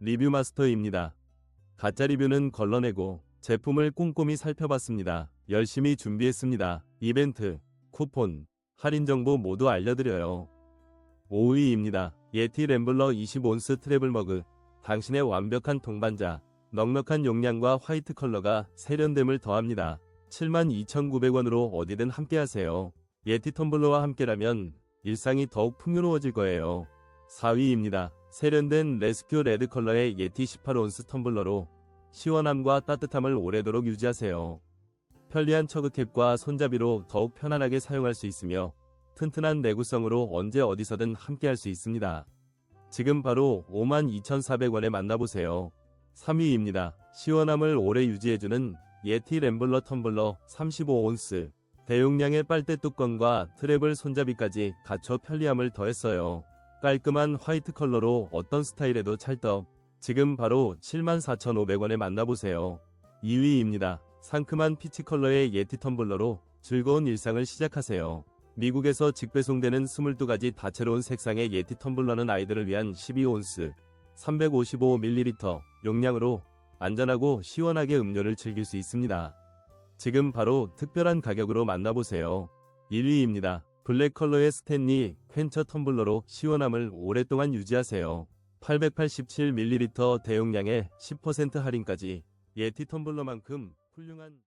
리뷰 마스터입니다. 가짜 리뷰는 걸러내고 제품을 꼼꼼히 살펴봤습니다. 열심히 준비했습니다. 이벤트, 쿠폰, 할인 정보 모두 알려드려요. 5위입니다. 예티 램블러 20온스 트래블 머그. 당신의 완벽한 동반자. 넉넉한 용량과 화이트 컬러가 세련됨을 더합니다. 72,900원으로 어디든 함께하세요. 예티 텀블러와 함께라면 일상이 더욱 풍요로워질 거예요. 4위입니다. 세련된 레스큐 레드 컬러의 예티 18온스 텀블러로 시원함과 따뜻함을 오래도록 유지하세요. 편리한 처그캡과 손잡이로 더욱 편안하게 사용할 수 있으며 튼튼한 내구성으로 언제 어디서든 함께할 수 있습니다. 지금 바로 52,400원에 만나보세요. 3위입니다. 시원함을 오래 유지해주는 예티 램블러 텀블러 35온스 대용량의 빨대 뚜껑과 트래블 손잡이까지 갖춰 편리함을 더했어요. 깔끔한 화이트 컬러로 어떤 스타일에도 찰떡. 지금 바로 74,500원에 만나보세요. 2위입니다. 상큼한 피치 컬러의 예티 텀블러로 즐거운 일상을 시작하세요. 미국에서 직배송되는 22가지 다채로운 색상의 예티 텀블러는 아이들을 위한 12온스, 355ml 용량으로 안전하고 시원하게 음료를 즐길 수 있습니다. 지금 바로 특별한 가격으로 만나보세요. 1위입니다. 블랙 컬러의 스탠리 퀸처 텀블러로 시원함을 오랫동안 유지하세요. 887ml 대용량에 10% 할인까지 예티 텀블러만큼 훌륭한